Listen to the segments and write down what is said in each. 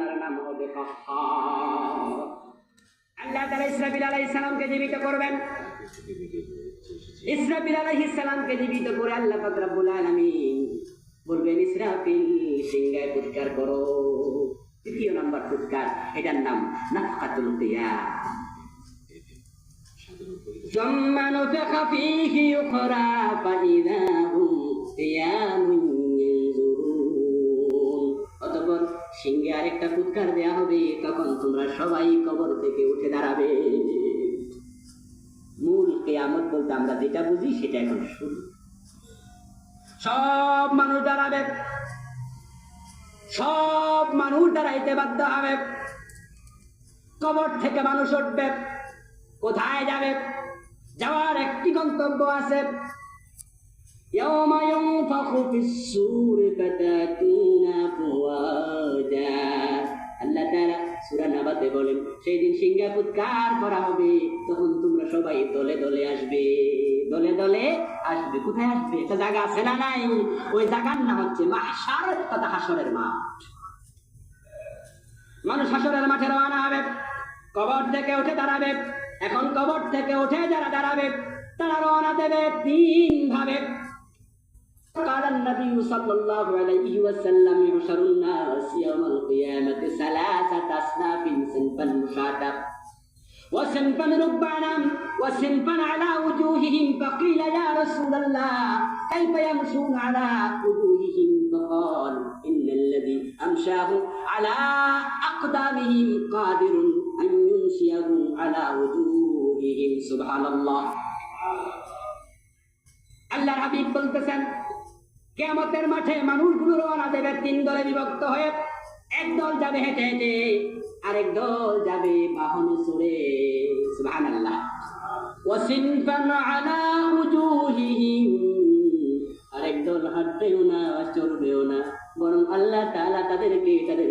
আল্লাহর নাম হবে কহ্হার আল্লাহ তাআলা ইসরাফিল আলাইহিস সালামকে জীবিত করবেন ইসরাফিল আলাইহিস সালামকে জীবিত করে আল্লাহ পাক রব্বুল আলামিন বলবেন ইসরাফিল সিংহায় ফুৎকার করো তৃতীয় নাম্বার ফুৎকার এটার নাম নাফকাতুল কিয়াম ثم نفخ فيه أخرى فإذا هم قيام সিংহে আরেকটা ফুৎকার দেয়া হবে, তখন তোমরা সবাই কবর থেকে উঠে দাঁড়াবে। মূল কেয়ামত বলতে আমরা যেটা বুঝি সেটা এখন শুরু। সব মানুষ দাঁড়াবে। সব মানুষ দাঁড়াইতে বাধ্য হবে। কবর থেকে মানুষ উঠবে। কোথায় যাবে? যাওয়ার একটি গন্তব্য আছে। يوم ينفخ في السور فتاتون أفواجا আল্লাহ তাআলা সূরা নাবাতে বলেন সেই দিন সিংহা ফুৎকার করা হবে তখন তোমরা সবাই দলে দলে আসবে দলে দলে আসবে কোথায় আসবে একটা জায়গা আছে না নাই ওই জায়গার নাম হচ্ছে মাহশার তথা হাসরের মাঠ মানুষ হাসরের মাঠে রওনা হবে কবর থেকে উঠে দাঁড়াবে এখন কবর থেকে উঠে যারা দাঁড়াবে তারা রওনা দেবে তিন ভাবে قال النبي صلى الله عليه وسلم يحشر الناس يوم القيامة ثلاثة أصناف صنفا مشاة وصنفا ركبانا وصنفا على وجوههم فقيل يا رسول الله كيف يمشون على وجوههم فقال إن الذي أمشاه على أقدامهم قادر أن يمشيهم على وجوههم سبحان الله আল্লাহ হাবিব বলতেছেন কেয়ামতের মাঠে মানুষগুলো রওনা দেবে, তিন দলে বিভক্ত হয়ে এক দল যাবে হেঁটে হেঁটে, আরেক দল যাবে বাহনে চড়ে। সুবহানাল্লাহ। ওয়াসিনফান আলা উজুহিহিম, আরেক দল হাঁটবেও না বরং আল্লাহ তাদেরকে তাদের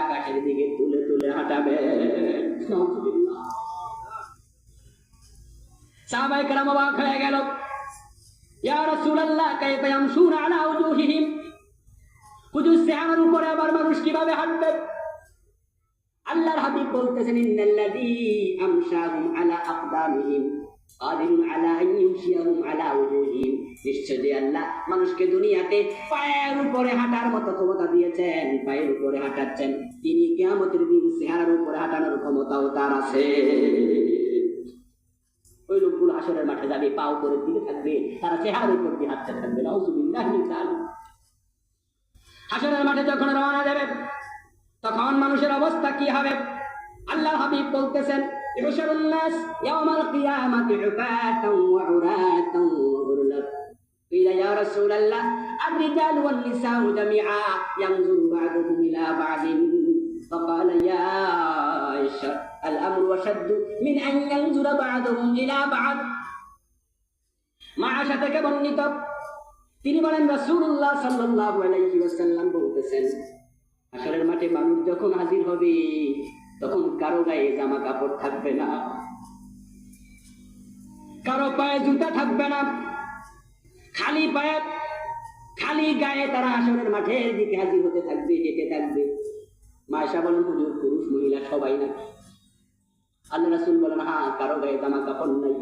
আকাশের দিকে তুলে তুলে হাঁটাবে। কেরাম অবাক গেল। মানুষকে দুনিয়াতে পায়ের উপরে হাঁটার মতো ক্ষমতা দিয়েছেন, পায়ের উপরে হাঁটাচ্ছেন। তিনি কিয়ামতের দিন চেহারার উপরে হাঁটানোর ক্ষমতাও তার আছে। ওই লোকগুলো আসরের মাঠে যাবে পা উপরের দিকে থাকবে তারা চেহারার উপর দিয়ে হাঁটতে থাকবে নাউজুবিল্লাহ মিন যালিক। হাসরের মাঠে যখন রওনা দেবে তখন মানুষের অবস্থা কি হবে আল্লাহ হাবিব বলতেছেন يحشر الناس يوم القيامة عفاة وعراة وغرلا قيل يا رسول الله الرجال والنساء جميعا ينظر بعضهم إلى بعض فقال يا عائشة الأمر أشد من أن ينظر بعضهم إلى بعض মা আশা থেকে বর্ণিত তিনি বলেন রাসূলুল্লাহ সাল্লাল্লাহু আলাইহি ওয়াসাল্লাম বলতেছেন আসরের মাঠে মানুষ যখন হাজির হবে তখন কারো গায়ে জামা কাপড় থাকবে না কারো পায়ে জুতা থাকবে না খালি পায়ে খালি গায়ে তারা আসরের মাঠের দিকে হাজির হতে থাকবে হেঁটে থাকবে মায়েশা বলেন, হুজুর, পুরুষ, মহিলা সবাই নাকি আল্লাহ রাসূল বলেন হ্যাঁ কারও গায়ে জামা কাপড় নাই।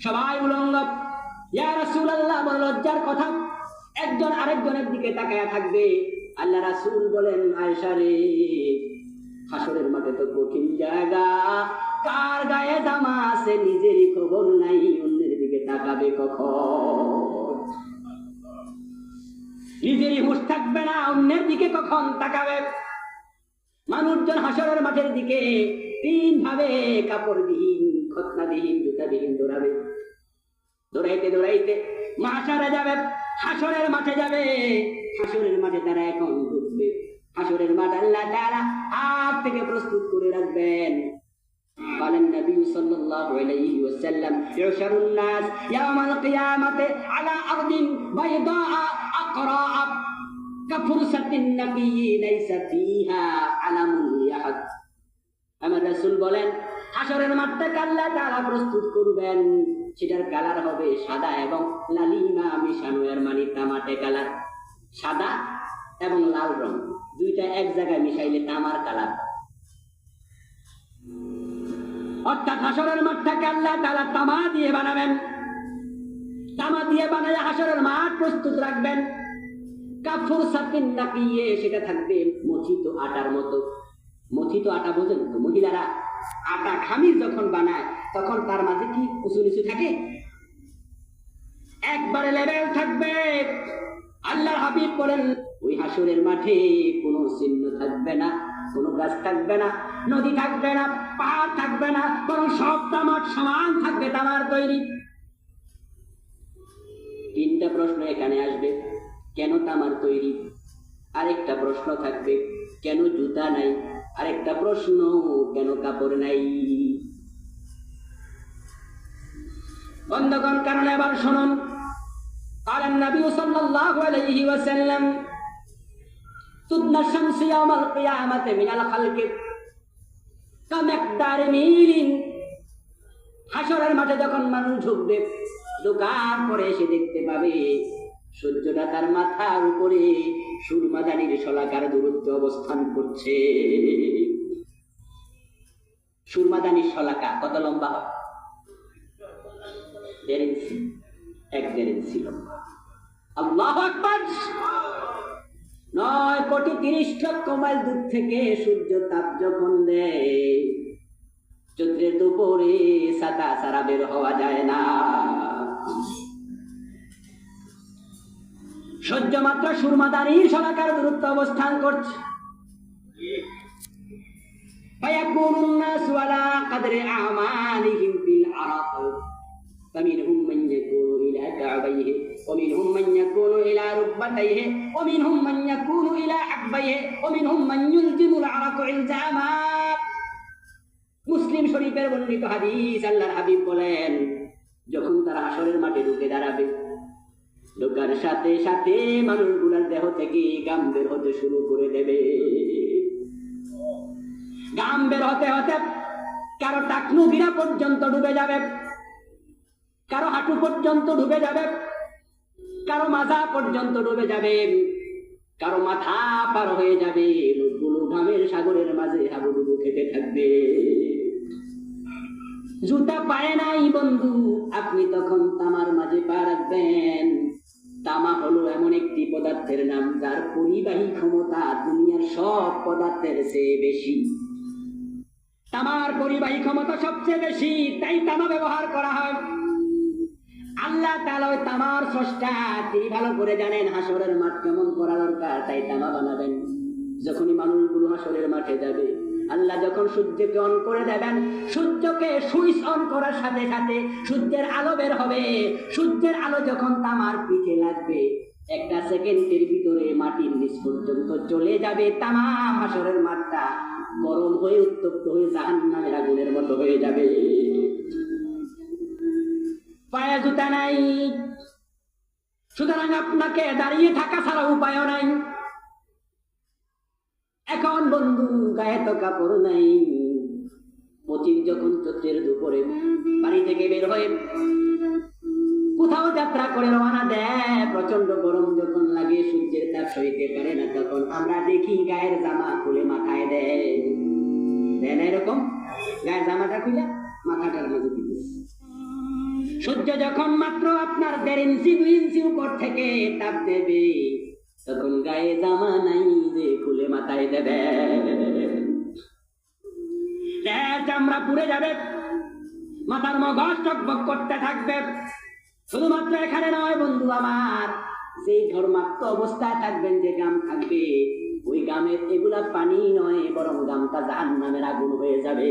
সবাই উলঙ্গ। ইয়া রাসূলুল্লাহ, বড় লজ্জার কথা। একজন আরেকজনের দিকে তাকায়া থাকবে। আল্লাহ রাসূল বলেন আয়েশা রে, হাসরের মাঠে তো কঠিন জায়গা। কার গায়ে জামা আছে নিজেরই খবর নাই, অন্যের দিকে তাকাবে কখন? নিজেরই হুঁশ থাকবে না, অন্যের দিকে কখন তাকাবে? মানুষজন হাসরের মাঠের দিকে তিন ভাবে কাপড়বিহীন খতনাবিহীন জুতাবিহীন দৌড়াবে দৌড়াইতে দৌড়াইতে মাসারে যাবে হাসরের মাঠে যাবে হাসরের মাঠে তারা এখন ঢুকবে হাসরের মাঠ আল্লাহ তাআলা আগ থেকে প্রস্তুত করে রাখবেন قال النبي صلى الله عليه وسلم يحشر الناس يوم القيامة على أرض بيضاء أقراء আমার রাসূল বলেন হাসরের মাঠটাকে আল্লাহ তাআলা প্রস্তুত করবেন। সেটার কালার হবে সাদা এবং লালিমা মিশানো, এর মানে তামাটে কালার। সাদা এবং লাল রং, দুইটা এক জায়গায় মিশাইলে তামার কালার। অর্থাৎ হাসরের মাঠটাকে আল্লাহ তালা তামা দিয়ে বানাবেন। তামা দিয়ে বানায় হাসরের মাঠ প্রস্তুত রাখবেন। কাফুর সাতিন নাকিয়ে সেটা থাকবে মথিত আটার মতো। মথিত আটা বোঝেন মহিলারা আটা খামির যখন বানায়, তখন তার মাঝে কি উঁচু নিচু থাকে? একবারে লেভেল থাকবে। আল্লাহর হাবিব বলেন, ওই হাসুরের মাঠে কোনো চিহ্ন থাকবে না, কোনো গাছ থাকবে না, নদী থাকবে না, পাহাড় থাকবে না, বরং সব তামার সমান থাকবে, তামার তৈরি। তিনটা প্রশ্ন এখানে আসবে। কেন তামার তৈরি আরেকটা প্রশ্ন থাকবে কেন জুতা নাই আরেকটা প্রশ্ন কেন কাপড় নাই বন্ধগণ কারণ এবার শুনুন قال النبي صلى الله عليه وسلم تدنى الشمس يوم القيامة من الخلق كمقدار ميل হাসরের মাঠে যখন মানুষ ঢুকবে ঢুকার পরে এসে দেখতে পাবে সূর্যটা তার মাথার উপরে সুরমাদানির শলাকার দূরত্ব অবস্থান করছে। সুরমাদানির শলাকা কত লম্বা হয়? এক লম্বা। নয় কোটি তিরিশ লক্ষ মাইল দূর থেকে সূর্য তাপ যখন দেয় চৈত্রের দুপুরে সাতা সারা বের হওয়া যায় না। সহ্য মাত্র সুরমাদানির শলাকার দূরত্ব অবস্থান করছে فيكون الناس على قدر أعمالهم في العرق فمنهم من يكون إلى كعبيه ومنهم من يكون إلى ركبتيه ومنهم من يكون إلى حقبيه ومنهم من يلزم العرق إلزاما মুসলিম শরীফের বর্ণিত হাদিস আল্লাহর হাবিব বলেন যখন তারা আসরের মাঠে ঢুকে দাঁড়াবে ঢোকার সাথে সাথে মানুষগুলার দেহ থেকে গাম বের হতে শুরু করে দেবে। গাম বের হতে হতে কারও টাকনু গিরা পর্যন্ত ডুবে যাবে, কারও হাঁটু পর্যন্ত ডুবে যাবে, কারও মাজা পর্যন্ত ডুবে যাবে, কারও মাথা পার হয়ে যাবে, লোকগুলো ঘামের সাগরের মাঝে হাবুডুবু খেতে থাকবে। জুতা পায় নাই বন্ধু, আপনি তখন তামার মাঝে পা রাখবেন। তামা হলো এমন একটি পদার্থের নাম, যার পরিবাহী ক্ষমতা দুনিয়ার সব পদার্থের চেয়ে বেশি। তামার পরিবাহী ক্ষমতা সবচেয়ে বেশি, তাই তামা ব্যবহার করা হয়। আল্লাহ তাআলা ওই তামার স্রষ্টা তিনি ভালো করে জানেন, হাসরের মাঠ কেমন করা দরকার, তাই তামা বানাবেন। যখনই মানুষগুলো হাসরের মাঠে যাবে আল্লাহ যখন সূর্যকে অন করে দেবেন, সূর্যকে সুইচ অন করার সাথে সাথে সূর্যের আলো বের হবে। সূর্যের আলো যখন তামার পিঠে লাগবে, একটা সেকেন্ডের ভিতরে মাটির নিচ পর্যন্ত চলে যাবে, তামাম হাসরের মাঠটা গরম হয়ে, উত্তপ্ত হয়ে, জাহান্নামের আগুনের মতো হয়ে যাবে। পায়ে জুতা নাই। সুতরাং আপনাকে দাঁড়িয়ে থাকা ছাড়া উপায় নাই এখন বন্ধু, গায়ে তো কাপড় নাই। পথিক যখন চৈত্রের দুপুরে বাড়ি থেকে বের হয়ে কোথাও যাত্রা করে রওনা দেয় প্রচণ্ড গরম যখন লাগে, সূর্যের তাপ সইতে পারে না তখন। আমরা দেখি গায়ের জামা খুলে মাথায় দেয়। দেয় এরকম? গায়ের জামাটা খুলে মাথাটার মধ্যে দিতেছে সূর্য যখন মাত্র আপনার দেড় ইঞ্চি, দুই ইঞ্চি উপর থেকে তাপ দেবে তখন গায়ে জামা নাই যে খুলে মাথায় দেবে। চামড়া পুড়ে যাবে, মাথার মগজ টকবক করতে থাকবে। শুধুমাত্র এখানে নয় বন্ধু আমার সেই ঘরমাক্ত অবস্থায় থাকবেন, যে গাম থাকবে, ওই গামের এগুলা পানি নয়, বরং গামটা জাহান নামের আগুন হয়ে যাবে।